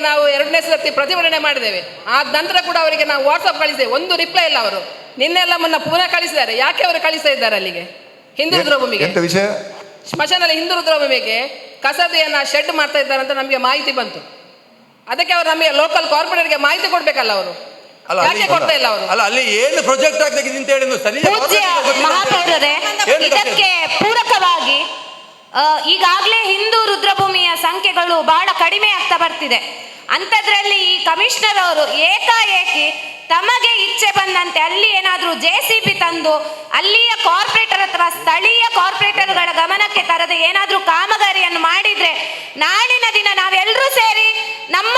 ನಾವು ಎರಡನೇ ಸರ್ತಿ ಪ್ರತಿಭಟನೆ ಮಾಡಿದ್ದೇವೆ. ಆ ನಂತರ ಕೂಡ ಅವರಿಗೆ ನಾವು ವಾಟ್ಸಪ್ ಕಳಿಸಿದೆ ಒಂದು ರಿಪ್ಲೈ ಇಲ್ಲ ಅವರು. ನಿನ್ನೆಲ್ಲ ಮುನ್ನ ಪುನಃ ಕಳಿಸಿದ್ದಾರೆ. ಯಾಕೆ ಅವರು ಕಳಿಸ್ತಾ ಇದ್ದಾರೆ ಅಲ್ಲಿಗೆ? ಹಿಂದೂ ರುದ್ರಭೂಮಿಗೆ ಎಂತ ವಿಷಯ? ಸ್ಮಶಾನದಲ್ಲಿ ಹಿಂದೂ ರುದ್ರಭೂಮಿಗೆ ಕಸದೆಯನ್ನ ಶೆಡ್ ಮಾಡ್ತಾ ಇದ್ದಾರೆ ಅಂತ ನಮಗೆ ಮಾಹಿತಿ ಬಂತು. ಅದಕ್ಕೆ ಅವರು ನಮಗೆ ಲೋಕಲ್ ಕಾರ್ಪೊರೇಟ್ಗೆ ಮಾಹಿತಿ ಕೊಡ್ಬೇಕಲ್ಲ ಅವರು. ಅಲ್ಲ ಯಾಕೆ ಕೊಡ್ತಾ ಇಲ್ಲ ಅವರು? ಅಲ್ಲ ಅಲ್ಲಿ ಏನು ಪ್ರಾಜೆಕ್ಟ್ ಆಗ್ತದೆ ಅಂತ ಹೇಳಿ ಇದಕ್ಕೆ ಪೂರಕವಾಗಿ ಈಗಾಗ್ಲೇ ಹಿಂದೂ ರುದ್ರಭೂಮಿಯ ಸಂಖ್ಯೆಗಳು ಬಹಳ ಕಡಿಮೆ ಆಗ್ತಾ ಬರ್ತಿದೆ. ಅಂಥದ್ರಲ್ಲಿ ಈ ಕಮಿಷನರ್ ಅವರು ಏಕಾಏಕಿ ತಮಗೆ ಇಚ್ಛೆ ಬಂದಂತೆ ಅಲ್ಲಿ ಏನಾದರೂ ಜೆ ಸಿ ಬಿ ತಂದು ಅಲ್ಲಿಯ ಕಾರ್ಪೊರೇಟರ್ ಅಥವಾ ಸ್ಥಳೀಯ ಕಾರ್ಪೊರೇಟರ್ಗಳ ಗಮನಕ್ಕೆ ತರದೆ ಏನಾದರೂ ಕಾಮಗಾರಿಯನ್ನು ಮಾಡಿದ್ರೆ ನಾಳಿನ ದಿನ ನಾವೆಲ್ಲರೂ ಸೇರಿ ನಮ್ಮ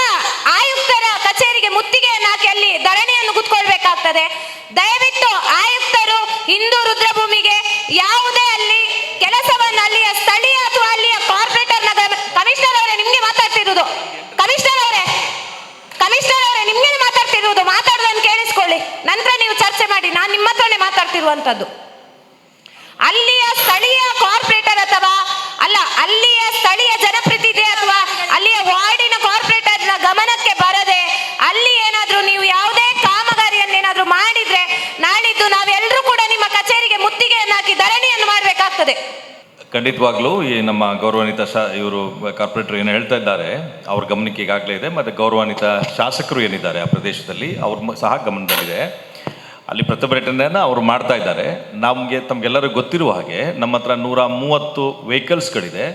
ಆಯುಕ್ತರ ಕಚೇರಿಗೆ ಮುತ್ತಿಗೆಯನ್ನು ಹಾಕಿ ಅಲ್ಲಿ ಧರಣಿಯನ್ನು ಕುತ್ಕೊಳ್ಬೇಕಾಗ್ತದೆ. ದಯವಿಟ್ಟು ಆಯುಕ್ತರು ಹಿಂದೂ ರುದ್ರಭೂಮಿಗೆ ಯಾವುದೇ ಅಲ್ಲಿ ಕೆಲಸವನ್ನು ಅಲ್ಲಿಯ ಸ್ಥಳೀಯ ಅಥವಾ ಅಲ್ಲಿಯ ಕಾರ್ಪೊರೇಟರ್ನ ಕಮಿಷನರ್ ಅವರೇ ನಿಮ್ಗೆ ಮಾತಾಡ್ತಿರುವುದು ಕಮಿಷನರ್ ಅವರೇ ಕಮಿಷನರ್ ಅವರೇ ನಿಮ್ಗೆ ಮಾತಾಡ್ತಿರುವುದು ಮಾತಾಡೋದನ್ನು ಕೇಳಿಸ್ಕೊಳ್ಳಿ ನಂತರ ನೀವು ಚರ್ಚೆ ಮಾಡಿ, ನಾನು ನಿಮ್ಮ ಹತ್ರನೇ ಮಾತಾಡ್ತಿರುವಂತದ್ದು ಅಲ್ಲಿಯ ಸ್ಥಳೀಯ ಕಾರ್ಪೊರೇಟರ್ ಅಥವಾ, ಅಲ್ಲ, ಅಲ್ಲಿಯ ಸ್ಥಳೀಯ ಜನಪ್ರತಿನಿಧಿ ಅಥವಾ ಅಲ್ಲಿಯ ವಾರ್ಡಿನ ಕಾರ್ಪೊರೇಟರ್ನ ಗಮನಕ್ಕೆ ಬರದೆ ಅಲ್ಲಿ ಏನಾದರೂ ನೀವು ಯಾವುದೇ ಕಾಮಗಾರಿಯನ್ನೇನಾದರೂ ಮಾಡಿದ್ರೆ ನಾಳಿದ್ದು ನಾವೆಲ್ಲರೂ ಕೂಡ ನಿಮ್ಮ ಕಚೇರಿಗೆ ಮುತ್ತಿಗೆಯನ್ನು ಹಾಕಿ ಧರಣಿಯನ್ನು ಮಾಡಬೇಕಾಗ್ತದೆ. ಖಂಡಿತವಾಗ್ಲೂ ಈ ನಮ್ಮ ಗೌರವಾನ್ವಿತ ಶಾ, ಇವರು ಕಾರ್ಪೊರೇಟರ್ ಏನು ಹೇಳ್ತಾ ಇದ್ದಾರೆ, ಅವ್ರ ಗಮನಕ್ಕೆ ಈಗಾಗಲೇ ಇದೆ, ಮತ್ತು ಗೌರವಾನ್ವಿತ ಶಾಸಕರು ಏನಿದ್ದಾರೆ ಆ ಪ್ರದೇಶದಲ್ಲಿ, ಅವ್ರ ಸಹ ಗಮನದಲ್ಲಿದೆ. ಅಲ್ಲಿ ಪ್ರತಿಭಟನೆಯನ್ನು ಅವರು ಮಾಡ್ತಾ ಇದ್ದಾರೆ. ನಮಗೆ, ತಮಗೆಲ್ಲರಿಗೂ ಗೊತ್ತಿರುವ ಹಾಗೆ, ನಮ್ಮ ಹತ್ರ ನೂರ ಮೂವತ್ತು ವೆಹಿಕಲ್ಸ್ಗಳಿದೆ.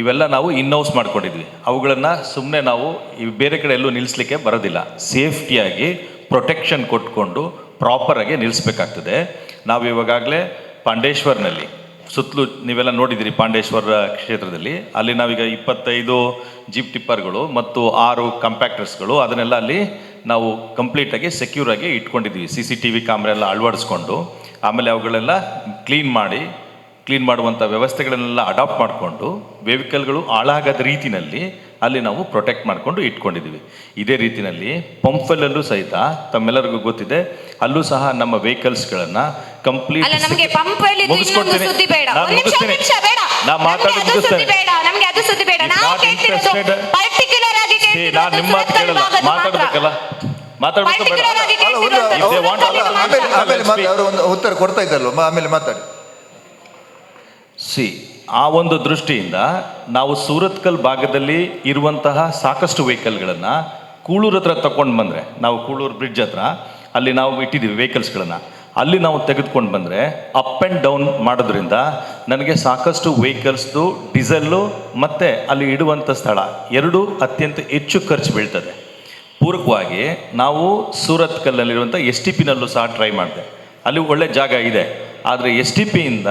ಇವೆಲ್ಲ ನಾವು ಇನ್ಹೌಸ್ ಮಾಡ್ಕೊಂಡಿದ್ವಿ. ಅವುಗಳನ್ನು ಸುಮ್ಮನೆ ನಾವು ಈ ಬೇರೆ ಕಡೆ ಎಲ್ಲೂ ನಿಲ್ಲಿಸ್ಲಿಕ್ಕೆ ಬರೋದಿಲ್ಲ. ಸೇಫ್ಟಿಯಾಗಿ ಪ್ರೊಟೆಕ್ಷನ್ ಕೊಟ್ಕೊಂಡು ಪ್ರಾಪರಾಗಿ ನಿಲ್ಲಿಸ್ಬೇಕಾಗ್ತದೆ ನಾವು ಇವಾಗಲೇ ಪಾಂಡೇಶ್ವರ್ನಲ್ಲಿ ಸುತ್ತಲೂ ನೀವೆಲ್ಲ ನೋಡಿದ್ದೀರಿ ಪಾಂಡೇಶ್ವರ ಕ್ಷೇತ್ರದಲ್ಲಿ. ಅಲ್ಲಿ ನಾವೀಗ ಇಪ್ಪತ್ತೈದು ಜೀಪ್ ಟಿಪ್ಪರ್ಗಳು ಮತ್ತು ಆರು ಕಂಪ್ಯಾಕ್ಟರ್ಸ್ಗಳು ಅದನ್ನೆಲ್ಲ ಅಲ್ಲಿ ನಾವು ಕಂಪ್ಲೀಟಾಗಿ ಸೆಕ್ಯೂರಾಗಿ ಇಟ್ಕೊಂಡಿದ್ದೀವಿ C C T V camera ಎಲ್ಲ ಅಳವಡಿಸ್ಕೊಂಡು, ಆಮೇಲೆ ಅವುಗಳೆಲ್ಲ ಕ್ಲೀನ್ ಮಾಡಿ ಕ್ಲೀನ್ ಮಾಡುವಂಥ ವ್ಯವಸ್ಥೆಗಳನ್ನೆಲ್ಲ ಅಡಾಪ್ಟ್ ಮಾಡಿಕೊಂಡು ವೆಹಿಕಲ್ಗಳು ಹಾಳಾಗದ ರೀತಿಯಲ್ಲಿ ಅಲ್ಲಿ ನಾವು ಪ್ರೊಟೆಕ್ಟ್ ಮಾಡಿಕೊಂಡು ಇಟ್ಕೊಂಡಿದ್ದೀವಿ ಇದೇ ರೀತಿಯಲ್ಲಿ ಪಂಪ್ವೆಲ್ಲಲ್ಲೂ ಸಹಿತ ತಮ್ಮೆಲ್ಲರಿಗೂ ಗೊತ್ತಿದೆ. ಅಲ್ಲೂ ಸಹ ನಮ್ಮ ವೆಹಿಕಲ್ಸ್ಗಳನ್ನು ಕಂಪ್ಲೀಟ್ ಅಲ್ಲ ನಮಗೆ ಪಂಪ್ ಇನ್ನೊಂದು ಸುದ್ದಿ ಬೇಡ. ನಾನು ನಿಮಿಷ ನಿಮಿಷ ಬೇಡ. ನಾ ಮಾತಾಡೋದು ಸುದ್ದಿ ಬೇಡ. ನಮಗೆ ಅದು ಸುದ್ದಿ ಬೇಡ. ನಾವು ಕೇಳ್ತಿರೋದು ಪರ್ಟಿಕ್ಯುಲರ್ ಆಗಿ ಕೇಳ್ತಿರೋದು ನಾನು ನಿಮ್ಮ ಮಾತು ಕೇಳಲ್ಲ. ಮಾತ್ರ. ಮಾತಾಡ್ಬೇಕು ಬೇಡ. ಒಂದು- ಆಮೇಲೆ ಅವರು ಒಂದು ಉತ್ತರ ಕೊಡ್ತಾ ಇದ್ದಲ್ವ ಆಮೇಲೆ ಮಾತಾಡಿ. ಸಿ ಆ ಒಂದು ದೃಷ್ಟಿಯಿಂದ ನಾವು ಸೂರತ್ಕಲ್ ಭಾಗದಲ್ಲಿ ಇರುವಂತಹ ಸಾಕಷ್ಟು ವೆಹಿಕಲ್ಗಳನ್ನು ಕೂಳೂರು ಹತ್ರ ತಗೊಂಡು ಬಂದರೆ ನಾವು ಕೂಳೂರು ಬ್ರಿಡ್ಜ್ ಹತ್ರ ಅಲ್ಲಿ ನಾವು ಇಟ್ಟಿದ್ದೀವಿ ವೆಹಿಕಲ್ಸ್ಗಳನ್ನು. ಅಲ್ಲಿ ನಾವು ತೆಗೆದುಕೊಂಡು ಬಂದರೆ ಅಪ್ ಆ್ಯಂಡ್ ಡೌನ್ ಮಾಡೋದ್ರಿಂದ ನನಗೆ ಸಾಕಷ್ಟು ವೆಹಿಕಲ್ಸ್ದು ಡೀಸೆಲ್ಲು ಮತ್ತು ಅಲ್ಲಿ ಇಡುವಂಥ ಸ್ಥಳ ಎರಡೂ ಅತ್ಯಂತ ಹೆಚ್ಚು ಖರ್ಚು ಬೀಳ್ತದೆ. ಪೂರಕವಾಗಿ ನಾವು ಸೂರತ್ಕಲ್ನಲ್ಲಿರುವಂಥ ಎಸ್ ಟಿ ಪಿನಲ್ಲೂ ಸಹ ಟ್ರೈ ಮಾಡಿದೆ. ಅಲ್ಲಿ ಒಳ್ಳೆ ಜಾಗ ಇದೆ. ಆದರೆ ಎಸ್ ಟಿ ಪಿಯಿಂದ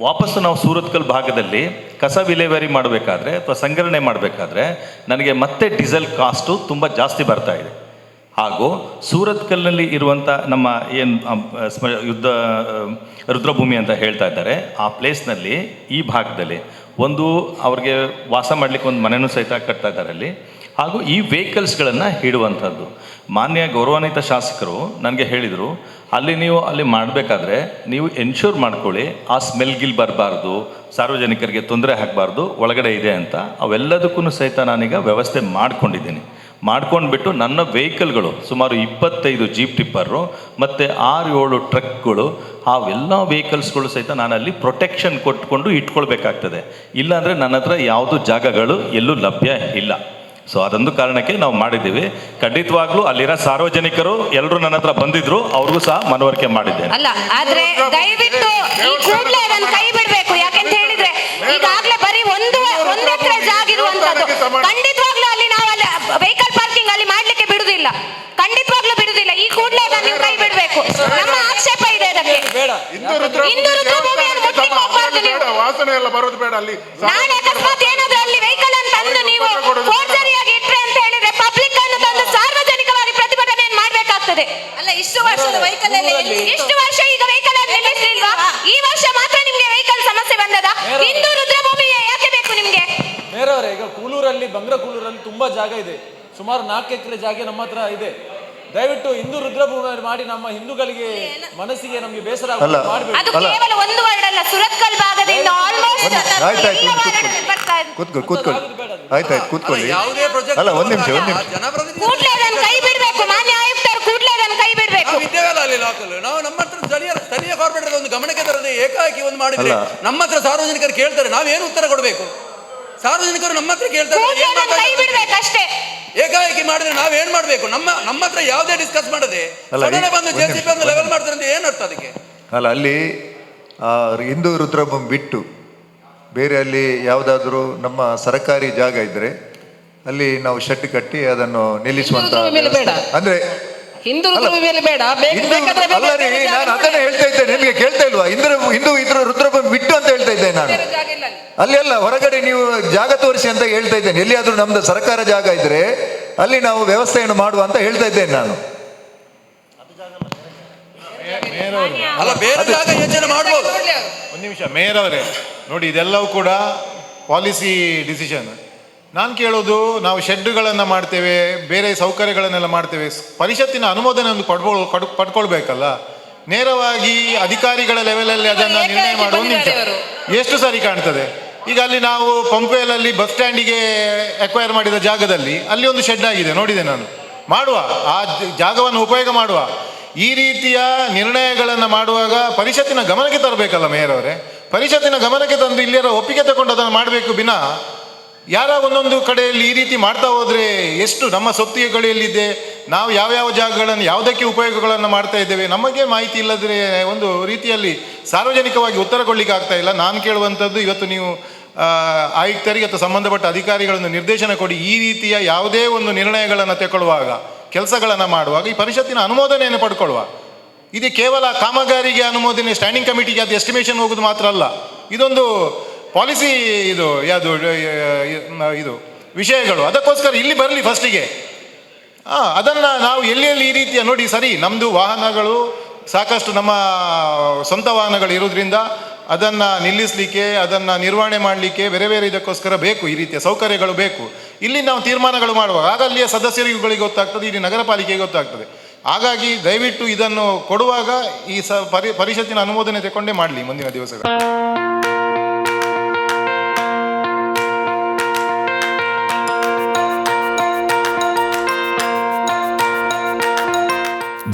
ವಾಪಸ್ಸು ನಾವು ಸೂರತ್ಕಲ್ ಭಾಗದಲ್ಲಿ ಕಸ ವಿಲೇವಾರಿ ಮಾಡಬೇಕಾದ್ರೆ ಅಥವಾ ಸಂಗ್ರಹಣೆ ಮಾಡಬೇಕಾದ್ರೆ ನನಗೆ ಮತ್ತೆ ಡೀಸೆಲ್ ಕಾಸ್ಟು ತುಂಬ ಜಾಸ್ತಿ ಬರ್ತಾ ಇದೆ. ಹಾಗೂ ಸೂರತ್ಕಲ್ನಲ್ಲಿ ಇರುವಂಥ ನಮ್ಮ ಏನು ಯುದ್ಧ ರುದ್ರಭೂಮಿ ಅಂತ ಹೇಳ್ತಾ ಇದ್ದಾರೆ, ಆ ಪ್ಲೇಸ್ನಲ್ಲಿ ಈ ಭಾಗದಲ್ಲಿ ಒಂದು ಅವ್ರಿಗೆ ವಾಸ ಮಾಡಲಿಕ್ಕೆ ಒಂದು ಮನೆಯೂ ಸಹಿತ ಕಟ್ತಾ ಇದ್ದಾರೆ ಅಲ್ಲಿ. ಹಾಗೂ ಈ ವೆಹಿಕಲ್ಸ್ಗಳನ್ನು ಹಿಡುವಂಥದ್ದು. ಮಾನ್ಯ ಗೌರವಾನ್ವಿತ ಶಾಸಕರು ನನಗೆ ಹೇಳಿದರು, ಅಲ್ಲಿ ನೀವು ಅಲ್ಲಿ ಮಾಡಬೇಕಾದ್ರೆ ನೀವು ಎನ್ಶೂರ್ ಮಾಡ್ಕೊಳ್ಳಿ, ಆ ಸ್ಮೆಲ್ ಗಿಲ್ ಬರಬಾರ್ದು, ಸಾರ್ವಜನಿಕರಿಗೆ ತೊಂದರೆ ಹಾಕಬಾರ್ದು ಒಳಗಡೆ ಇದೆ ಅಂತ. ಅವೆಲ್ಲದಕ್ಕೂ ಸಹಿತ ನಾನೀಗ ವ್ಯವಸ್ಥೆ ಮಾಡ್ಕೊಂಡಿದ್ದೀನಿ. ಮಾಡ್ಕೊಂಡ್ಬಿಟ್ಟು ನನ್ನ ವೆಹಿಕಲ್ಗಳು ಸುಮಾರು ಇಪ್ಪತ್ತೈದು ಜೀಪ್ ಟಿಪ್ಪರು ಮತ್ತು ಆರು ಏಳು ಟ್ರಕ್ಗಳು ಅವೆಲ್ಲ ವೆಹಿಕಲ್ಸ್ಗಳು ಸಹಿತ ನಾನು ಅಲ್ಲಿ ಪ್ರೊಟೆಕ್ಷನ್ ಕೊಟ್ಕೊಂಡು ಇಟ್ಕೊಳ್ಬೇಕಾಗ್ತದೆ. ಇಲ್ಲಾಂದರೆ ನನ್ನ ಹತ್ರ ಯಾವುದು ಜಾಗಗಳು ಎಲ್ಲೂ ಲಭ್ಯ ಇಲ್ಲ. ಸೊ ಅದೊಂದು ಕಾರಣಕ್ಕೆ ನಾವು ಮಾಡಿದ್ದೀವಿ. ಖಂಡಿತವಾಗ್ಲೂ ಅಲ್ಲಿರೋ ಸಾರ್ವಜನಿಕರು ಎಲ್ಲರೂ ನನ್ನ ಹತ್ರ ಬಂದಿದ್ರು ಅವ್ರಿಗೂ ಸಹ ಮನವರಿಕೆ ಮಾಡಿದ್ದೇನೆ. ಅಲ್ಲ ಆದ್ರೆ ದಯವಿಟ್ಟು ಈ ಕೂಡಲೇ ಅದನ್ನು ಕೈ ಬಿಡಬೇಕು. ಯಾಕೆಂತ ಹೇಳಿದ್ರೆ ಈಗಾಗ್ಲೇ ಬರೀ ಒಂದು ಒಂದು ಎಕರೆ ಜಾಗ ಇರುವಂತದ್ದು. ಖಂಡಿತವಾಗ್ಲೂ ವೆಹಿಕಲ್ ಪಾರ್ಕಿಂಗ್ ಅಲ್ಲಿ ಮಾಡ್ಲಿಕ್ಕೆ ಬಿಡುದಿಲ್ಲ. ಖಂಡಿತವಾಗ್ಲೂ ಬಿಡುದಿಲ್ಲ. ಈ ಕೂಡಲೇ ನಾನು ನೀವು ಕೈ ಬಿಡಬೇಕು. ನಮ್ಮ ಆಕ್ಷೇಪ ಇದೆ ಅದಕ್ಕೆ. ಹಿಂದೂ ರುದ್ರ ಹಿಂದೂ ರುದ್ರಭೂಮಿಯನ್ನು ಮುಟ್ಲಿಕ್ಕೆ ಹೋಗ್ಬಾರ್ದು ನೀವು. ಬೇಡ ವಾಸನೆ ಎಲ್ಲ ಬರೋದು ಬೇಡ ಅಲ್ಲಿ. ನಾಳೆ ಅಕಸ್ಮಾತ್ ಏನಾದ್ರೂ ಅಲ್ಲಿ ವೆಹಿಕಲ್ ಅನ್ನು ತಂದು ನೀವು ಫೋರ್ಜರಿಯಾಗಿ ಇಟ್ರೆ ಅಂತ ಹೇಳಿದ್ರೆ ಪಬ್ಲಿಕ್ ಅನ್ನು ತಂದು ಸಾರ್ವಜನಿಕವಾಗಿ ಪ್ರತಿಭಟನೆಯನ್ನು ಮಾಡ್ಬೇಕಾಗ್ತದೆ? ಅಲ್ಲ ಇಷ್ಟು ವರ್ಷದ ವೆಹಿಕಲ್ ಇಷ್ಟು ವರ್ಷ ಈಗ ವೆಹಿಕಲ್ ಬೇರೆಯವರೇ ಬಂಗ್ರಕೂಲೂರಲ್ಲಿ ತುಂಬಾ ಜಾಗ ಇದೆ. ಸುಮಾರು ನಾಲ್ಕು ಎಕರೆ ಜಾಗ ನಮ್ಮ ಹತ್ರ ಇದೆ. ದಯವಿಟ್ಟು ಹಿಂದೂ ರುದ್ರಭೂಮಿ ಮಾಡಿ ನಮ್ಮ ಹಿಂದೂಗಳಿಗೆ ಮನಸ್ಸಿಗೆ ನಮಗೆ ಬೇಸರ ಅಲ್ಲ. ಮಾಡಬೇಕು. ಅದು ಕೇವಲ ಒಂದು ವರ್ಡ್ ಅಲ್ಲ ಸುರತ್ಕಲ್ ಭಾಗದಿಂದ ಆಲ್ಮೋಸ್ಟ್ ಒಂದು- ಆಯ್ತು, ಆಯ್ತು, ಎಲ್ಲ ಕೂತ್ಕೊಳ್ಳಿ. ಬರ್ತಾ ಇದೆ. ಕೂತ್ಕೊಳ್ಳಿ. ಕೂತ್ಕೊಳ್ಳಿ ಆಯ್ತಾಯ್ತು ಕೂತ್ಕೊಳ್ಳಿ. ಯಾವುದೇ ಪ್ರಾಜೆಕ್ಟ್ ಅಲ್ಲ ಒಂದ್ ನಿಮಿಷ ಒಂದ್ ನಿಮಿಷ. ಜನಪ್ರತಿನಿಧಿ ಕೂಡ್ಲೇ ಅದನ್ನು ಕೈ ಬಿಡ್ಬೇಕು ಮಾನ್ಯ ಆಯುಕ್ತರು ಕೂಡ್ಲೇ ಅದನ್ನು ಕೈ ಬಿಡ್ಬೇಕು. ನಾವು ಅಲ್ಲ ಅಲ್ಲಿ ಲಾಕಲ್ ನಾವು ನಮ್ಮ ಹತ್ರ ಸ್ಥಳೀಯ ಸ್ಥಳೀಯ ಕಾರ್ಪೊರೇಟರ್ ಒಂದು ಗಮನಕ್ಕೆ ತರದೆ ಏಕಾಏಕಿ ಒಂದು ಮಾಡಿದ್ರೆ ಅಲ್ಲ. ನಮ್ಮ ಹತ್ರ ಸಾರ್ವಜನಿಕರು ಕೇಳ್ತಾರೆ ನಾವೇನು ಉತ್ತರ ಕೊಡಬೇಕು? ಸಾರ್ವಜನಿಕರು ನಮ್ಮ ಹತ್ರ ಕೇಳ್ತಾರೆ ಕೂಡ್ಲೇ ಏನ್ ಅದನ್ನು ಕೈ ಮಾತಾಡ್ಬೇಕು? ಬಿಡ್ಬೇಕು ಅಷ್ಟೇ ಏಕಾಏಕಿ ಮಾಡಿದ್ರೆ ನಾವೇನ್ ಮಾಡ್ಬೇಕು ನಮ್ಮ ನಮ್ಮ ಹತ್ರ ಯಾವುದೇ ಡಿಸ್ಕಸ್ ಮಾಡದೆ ಅಲ್ಲ, ಸಡನ್ ಈ- ಬಂದು ಜೆ ಸಿ ಒಂದು ಲೆವೆಲ್. ಮಾಡ್ತಾರೆ ಅಂತ ಏನ್ ಅರ್ಥ ಅದಕ್ಕೆ ಅಲ್ಲ ಅಲ್ಲಿ ಆ ಹಿಂದೂ ರುದ್ರಭೂಮಿ ಬಿಟ್ಟು ಬೇರೆ ಅಲ್ಲಿ ಯಾವುದಾದ್ರೂ ನಮ್ಮ ಸರ್ಕಾರಿ ಜಾಗ ಇದ್ರೆ ಅಲ್ಲಿ ನಾವು ಶೆಡ್ ಕಟ್ಟಿ ಅದನ್ನು ನಿಲ್ಲಿಸುವಂತ ಹಿಂದೂ ರುದ್ರಭೂಮಿಯಲ್ಲಿ ಬೇಡ. ಅಂದ್ರೆ ಹಿಂದೂ ಅಲ್ಲ. ಮೇಲೆ ಬೇಡ ನಾನು ಅದನ್ನ. ಹೇಳ್ತಾ ಇದ್ದೇನೆ ನಿಮಗೆ ಕೇಳ್ತಾ ಇಲ್ವಾ? ಇಂದ್ರ ಹಿಂದೂ ಇದ್ರ ರುದ್ರಭೂಮಿ ಬಿಟ್ಟು ಅಂತ ಹೇಳ್ತಾ ಇದ್ದೇನೆ ನಾನು. ಅಲ್ಲಿ. ಅಲ್ಲಿ ಹೊರಗಡೆ ನೀವು ಜಾಗ ತೋರಿಸಿ ಅಂತ ಹೇಳ್ತಾ ಇದ್ದೇನೆ. ಎಲ್ಲಿಯಾದ್ರೂ ನಮ್ದು ಸರ್ಕಾರ ಜಾಗ ಇದ್ರೆ ಅಲ್ಲಿ ನಾವು ವ್ಯವಸ್ಥೆಯನ್ನು ಮಾಡುವ ಅಂತ ಹೇಳ್ತಾ ಇದ್ದೇನೆ ನಾನು. ಅಲ್ಲ ಬೇರೆ ಜಾಗ ಯೋಚನೆ ಮಾಡ್ಬೋದು. ಒಂದು ನಿಮಿಷ ಮೇಯರ್ ಅವರೇ. ನೋಡಿ ಇದೆಲ್ಲವೂ ಕೂಡ ಪಾಲಿಸಿ ಡಿಸಿಷನ್ ನಾನು ಕೇಳೋದು ನಾವು ಶೆಡ್ಗಳನ್ನು ಮಾಡ್ತೇವೆ ಬೇರೆ ಸೌಕರ್ಯಗಳನ್ನೆಲ್ಲ ಮಾಡ್ತೇವೆ. ಪರಿಷತ್ತಿನ ಅನುಮೋದನೆ ಒಂದು ಪಡ್ಕೊಳ್ ಪಡ್ ಪಡ್ಕೊಳ್ಬೇಕಲ್ಲ? ನೇರವಾಗಿ ಅಧಿಕಾರಿಗಳ ಲೆವೆಲಲ್ಲಿ ಅದನ್ನು ನಿರ್ಣಯ ಮಾಡುವ ನಿಮಿಷ. ಎಷ್ಟು ಸರಿ ಕಾಣ್ತದೆ? ಈಗ ಅಲ್ಲಿ ನಾವು ಪಂಪೆಯಲ್ಲಿ ಬಸ್ ಸ್ಟ್ಯಾಂಡಿಗೆ ಅಕ್ವೈರ್ ಮಾಡಿದ ಜಾಗದಲ್ಲಿ ಅಲ್ಲಿ ಒಂದು ಶೆಡ್ ಆಗಿದೆ ನೋಡಿದೆ ನಾನು. ಮಾಡುವ ಆ ಜಾಗವನ್ನು ಉಪಯೋಗ ಮಾಡುವ. ಈ ರೀತಿಯ ನಿರ್ಣಯಗಳನ್ನು ಮಾಡುವಾಗ ಪರಿಷತ್ತಿನ ಗಮನಕ್ಕೆ ತರಬೇಕಲ್ಲ ಮೇಯರ್ ಅವರೇ? ಪರಿಷತ್ತಿನ ಗಮನಕ್ಕೆ ತಂದು ಇಲ್ಲಿಯರ ಒಪ್ಪಿಗೆ ತಗೊಂಡು ಅದನ್ನು ಮಾಡಬೇಕು ಬಿನ? ಯಾರ ಒಂದೊಂದು ಕಡೆಯಲ್ಲಿ ಈ ರೀತಿ ಮಾಡ್ತಾ ಹೋದ್ರೆ ಎಷ್ಟು ನಮ್ಮ ಸೊತ್ತಿಗೆಗಳೆಲ್ಲಿದೆ ನಾವು ಯಾವ್ಯಾವ ಜಾಗಗಳನ್ನು, ಯಾವುದಕ್ಕೆ ಉಪಯೋಗಗಳನ್ನು ಮಾಡ್ತಾ ಇದ್ದೇವೆ? ನಮಗೆ ಮಾಹಿತಿ ಇಲ್ಲದ್ರೆ ಒಂದು ರೀತಿಯಲ್ಲಿ ಸಾರ್ವಜನಿಕವಾಗಿ ಉತ್ತರ ಕೊಡ್ಲಿಕ್ಕೆ ಆಗ್ತಾ ಇಲ್ಲ. ನಾನು ಕೇಳುವಂಥದ್ದು ಇವತ್ತು ನೀವು ಆಯುಕ್ತರಿಗೆ ಅಥವಾ ಸಂಬಂಧಪಟ್ಟ ಅಧಿಕಾರಿಗಳನ್ನು ನಿರ್ದೇಶನ ಕೊಡಿ. ಈ ರೀತಿಯ ಯಾವುದೇ ಒಂದು ನಿರ್ಣಯಗಳನ್ನು ತಗೊಳ್ಳುವಾಗ ಕೆಲಸಗಳನ್ನು ಮಾಡುವಾಗ, ಈ ಪರಿಷತ್ತಿನ ಅನುಮೋದನೆಯನ್ನು ಪಡ್ಕೊಳ್ಳುವ. ಇದು ಕೇವಲ ಕಾಮಗಾರಿಗೆ ಅನುಮೋದನೆ ಸ್ಟ್ಯಾಂಡಿಂಗ್ ಕಮಿಟಿಗೆ ಅದು ಎಸ್ಟಿಮೇಷನ್ ಹೋಗೋದು ಮಾತ್ರ ಅಲ್ಲ. ಇದೊಂದು ಪಾಲಿಸಿ ಇದು, ಯಾವುದು, ಇದು ವಿಷಯಗಳು. ಅದಕ್ಕೋಸ್ಕರ ಇಲ್ಲಿ ಬರಲಿ ಫಸ್ಟಿಗೆ. ಹಾಂ ಅದನ್ನು ನಾವು ಎಲ್ಲಿ ಎಲ್ಲಿ ಈ ರೀತಿಯ ನೋಡಿ ಸರಿ ನಮ್ಮದು ವಾಹನಗಳು ಸಾಕಷ್ಟು ನಮ್ಮ ಸ್ವಂತ ವಾಹನಗಳು ಇರೋದ್ರಿಂದ ಅದನ್ನು ನಿಲ್ಲಿಸಲಿಕ್ಕೆ, ಅದನ್ನು ನಿರ್ವಹಣೆ ಮಾಡಲಿಕ್ಕೆ ಬೇರೆ ಬೇರೆ ಇದಕ್ಕೋಸ್ಕರ ಬೇಕು, ಈ ರೀತಿಯ ಸೌಕರ್ಯಗಳು ಬೇಕು. ಇಲ್ಲಿ ನಾವು ತೀರ್ಮಾನಗಳು ಮಾಡುವಾಗ ಆಗ ಅಲ್ಲಿಯ ಸದಸ್ಯರುಗಳಿಗೆ ಗೊತ್ತಾಗ್ತದೆ, ಇಲ್ಲಿ ನಗರ ಪಾಲಿಕೆಗೆ ಗೊತ್ತಾಗ್ತದೆ. ಹಾಗಾಗಿ ದಯವಿಟ್ಟು ಇದನ್ನು ಕೊಡುವಾಗ ಈ ಸ, ಪರಿ, ಪರಿಷತ್ತಿನ ಅನುಮೋದನೆ ತಗೊಂಡೇ ಮಾಡಲಿ ಮುಂದಿನ ದಿವಸಗಳು